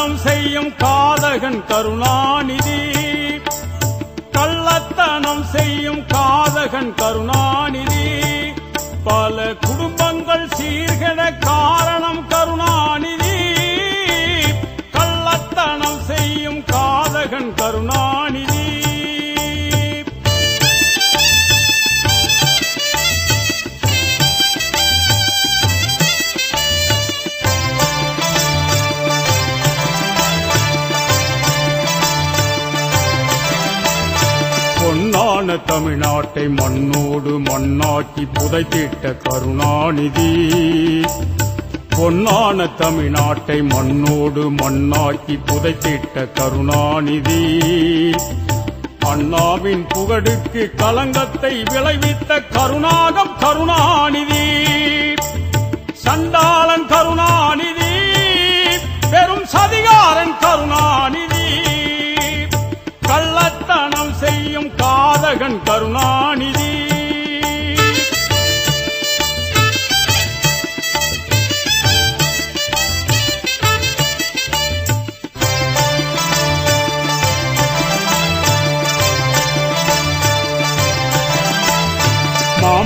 கள்ளத்தனம் செய்யும் காதகன் கருணாநிதி. கள்ளத்தனம் செய்யும் காதகன் கருணாநிதி. பல குடும்பங்கள் சீர்கெட காரணம் கருணா பொன்னான தமிழ்நாட்டை மண்ணோடு மண்ணாக்கி புதைத்திட்ட கருணாநிதி. பொன்னான தமிழ்நாட்டை மண்ணோடு மண்ணாக்கி புதைத்திட்ட கருணாநிதி. அண்ணாவின் புகழுக்கு கலங்கத்தை விளைவித்த கருணாகம் கருணாநிதி. சண்டாளன் கருணாநிதி பெரும் சதிகாரன் கருணா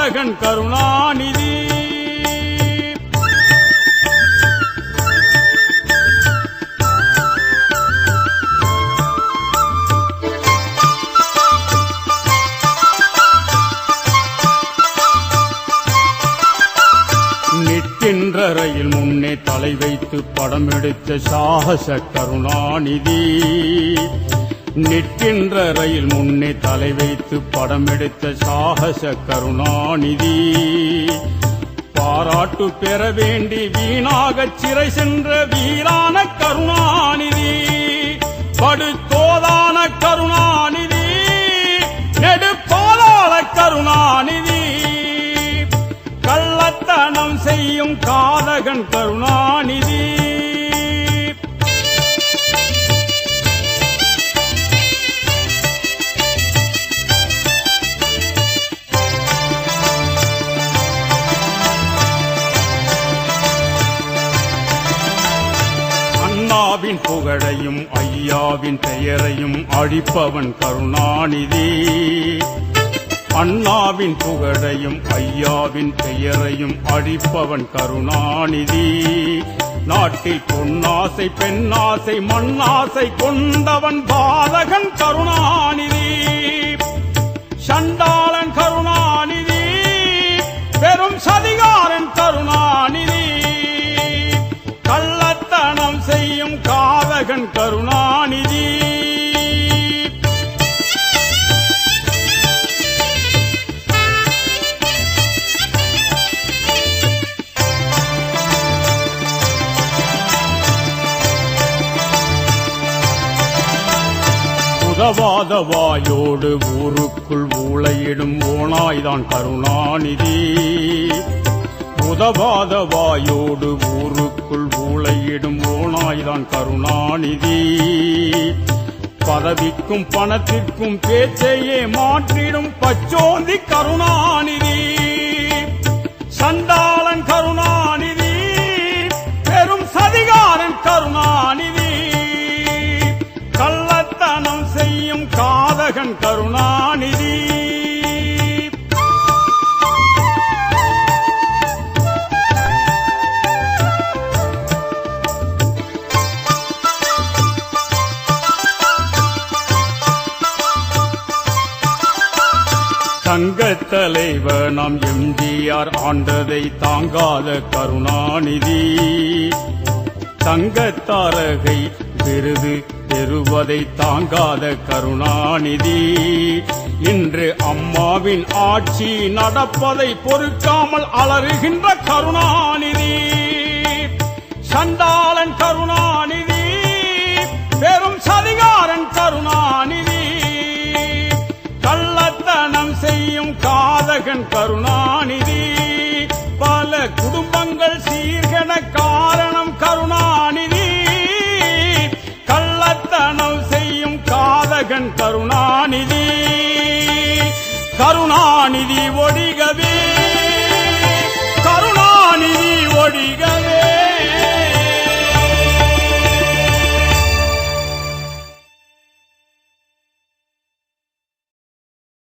காதகன் கருணாநிதி. நிற்கின்ற ரயில் முன்னே தலை வைத்து படம் எடுத்த சாகச கருணாநிதி. நிற்கின்ற ரயில் முன்னே தலை வைத்து படம் எடுத்த சாகச கருணாநிதி. பாராட்டு பெற வேண்டி வீணாக சிறை சென்ற வீரான கருணாநிதி. படுத்தோதான கருணாநிதி. நெடுப்பாலாள கருணாநிதி. கள்ளத்தனம் செய்யும் காதகன் கருணாநிதி. ஐயாவின் புகழையும் ஐயாவின் பெயரையும் அழிப்பவன் கருணாநிதி. அண்ணாவின் புகழையும் ஐயாவின் பெயரையும் அழிப்பவன் கருணாநிதி. நாட்டில் பொன்னாசை பெண்ணாசை மண்ணாசை கொண்டவன் பாலகன் கருணா காதகன் கருணாநிதி. உதவாத வாயோடு ஊருக்குள் ஊழையிடும் ஓனாய்தான் கருணாநிதி. உதவாத வாயோடு ஊருக்குள் ஊழையிடும் ஓனாய்தான் கருணாநிதி. பதவிக்கும் பணத்திற்கும் பேச்சையே மாற்றிடும் பச்சோந்தி கருணாநிதி. சண்டாள தங்க சங்க தலைவனாம் எம்ஜிஆர் ஆண்டதை தாங்காத கருணாநிதி. தங்கத்தாரகை விருது பெறுவதை தாங்காத கருணாநிதி. இன்று அம்மாவின் ஆட்சி நடப்பதை பொறுக்காமல் அலறுகின்ற கருணாநிதி. சண்டாளன் கருணாநிதி பெரும் சதிகாரன் கருணாநிதி. மகன் கருணாநிதி. பல குடும்பங்கள் சீர்கென காரணம் கருணாநிதி. கள்ளத்தனம் செய்யும் காதகன் கருணாநிதி. கருணாநிதி ஒழிகவே.